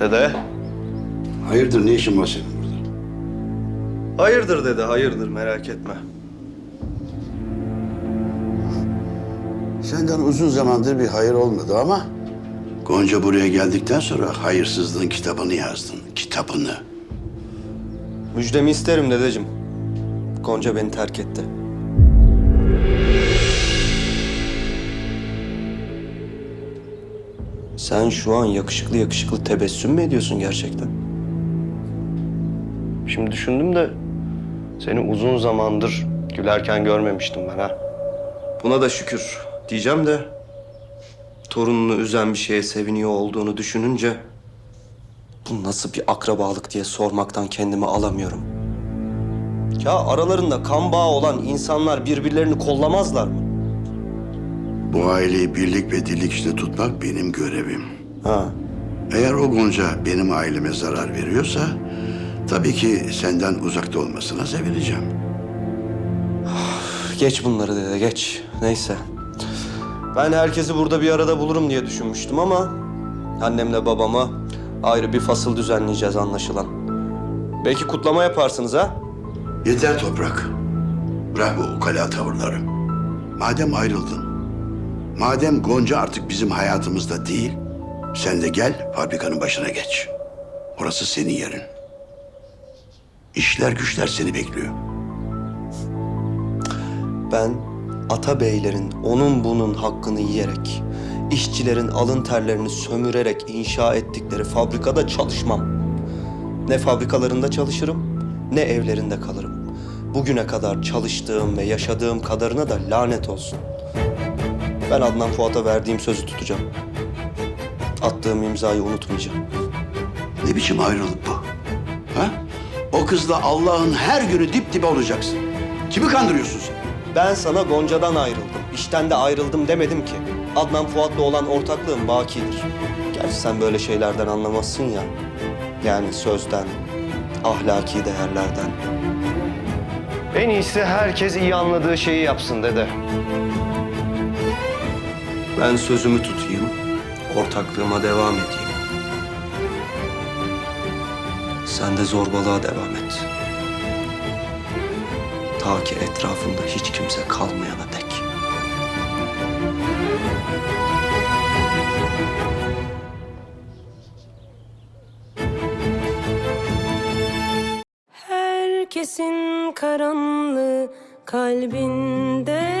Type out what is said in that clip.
dede. Hayırdır ne işin var senin burada? Hayırdır dede, hayırdır merak etme. Senden uzun zamandır bir hayır olmadı ama... Gonca buraya geldikten sonra hayırsızlığın kitabını yazdın. Kitabını. Müjdemi isterim dedeciğim. Gonca beni terk etti. Sen şu an yakışıklı yakışıklı tebessüm mü ediyorsun gerçekten? Şimdi düşündüm de seni uzun zamandır gülerken görmemiştim ben ha. Buna da şükür diyeceğim de torununu üzen bir şeye seviniyor olduğunu düşününce bu nasıl bir akrabalık diye sormaktan kendimi alamıyorum. Ya aralarında kan bağı olan insanlar birbirlerini kollamazlar mı? Bu aileyi birlik ve dirlik içinde tutmak benim görevim. Ha. Eğer o Gonca benim aileme zarar veriyorsa... ...tabii ki senden uzakta olmasına sevineceğim. Geç bunları dede geç. Neyse. Ben herkesi burada bir arada bulurum diye düşünmüştüm ama... ...annemle babama ayrı bir fasıl düzenleyeceğiz anlaşılan. Belki kutlama yaparsınız ha? Yeter toprak. Bırak bu ukala tavırları. Madem ayrıldın, madem Gonca artık bizim hayatımızda değil, sen de gel fabrikanın başına geç. Orası senin yerin. İşler güçler seni bekliyor. Ben Atabeylerin onun bunun hakkını yiyerek, işçilerin alın terlerini sömürerek inşa ettikleri fabrikada çalışmam. Ne fabrikalarında çalışırım, ne evlerinde kalırım. Bugüne kadar çalıştığım ve yaşadığım kadarına da lanet olsun. Ben Adnan Fuat'a verdiğim sözü tutacağım. Attığım imzayı unutmayacağım. Ne biçim ayrılık bu? Ha? O kızla Allah'ın her günü dip dibe olacaksın. Kimi kandırıyorsun sen? Ben sana Gonca'dan ayrıldım. İşten de ayrıldım demedim ki. Adnan Fuat'la olan ortaklığım bakidir. Gerçi sen böyle şeylerden anlamazsın ya. Yani sözden, ahlaki değerlerden. En iyisi herkes iyi anladığı şeyi yapsın dede. Ben sözümü tutayım, ortaklığıma devam edeyim. Sen de zorbalığa devam et. Ta ki etrafında hiç kimse kalmayana dek. Herkesin karanlığı kalbinde